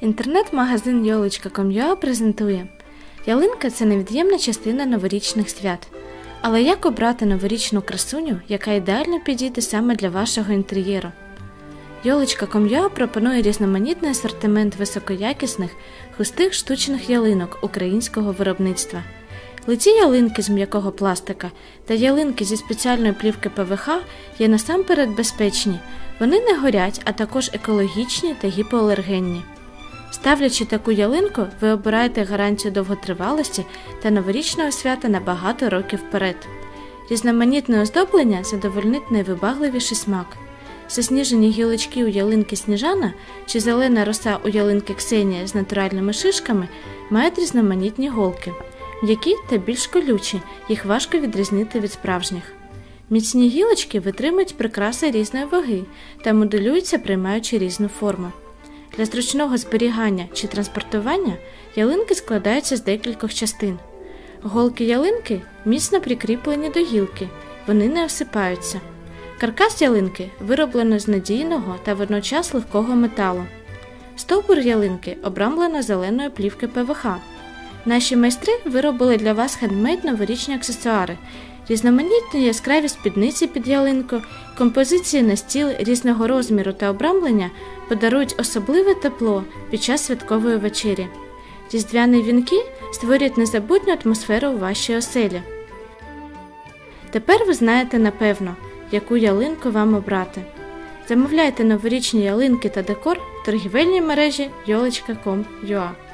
Інтернет-магазин Йолочка.com.ua презентує Ялинка це невід'ємна частина новорічних свят. Але як обрати новорічну красуню, яка ідеально підійде саме для вашого інтер'єру? Йолочка.com.ua пропонує різноманітний асортимент високоякісних густих штучних ялинок українського виробництва. Лиці ялинки з м'якого пластика та ялинки зі спеціальної плівки ПВХ є насамперед безпечні, вони не горять, а також екологічні та гіпоалергенні. Ставлячи таку ялинку, ви обираєте гарантію довготривалості та новорічного свята на багато років вперед. Різноманітне оздоблення задовольнить найвибагливіший смак. Засніжені гілочки у ялинки сніжана чи зелена роса у ялинки Ксенія з натуральними шишками мають різноманітні голки, м'які та більш колючі, їх важко відрізнити від справжніх. Міцні гілочки витримують прикраси різної ваги та моделюються, приймаючи різну форму. Для зручного зберігання чи транспортування ялинки складаються з декількох частин. Голки ялинки міцно прикріплені до гілки, вони не осипаються. Каркас ялинки вироблено з надійного та водночас легкого металу. Стовбур ялинки обрамлено зеленою плівки ПВХ. Наші майстри виробили для вас хендмейд новорічні аксесуари, різноманітні яскраві спідниці під ялинку, композиції на стіл різного розміру та обрамлення подарують особливе тепло під час святкової вечері. Різдвяні вінки створюють незабутню атмосферу у вашій оселі. Тепер ви знаєте напевно, яку ялинку вам обрати. Замовляйте новорічні ялинки та декор в торгівельній мережі yolочка.com.ua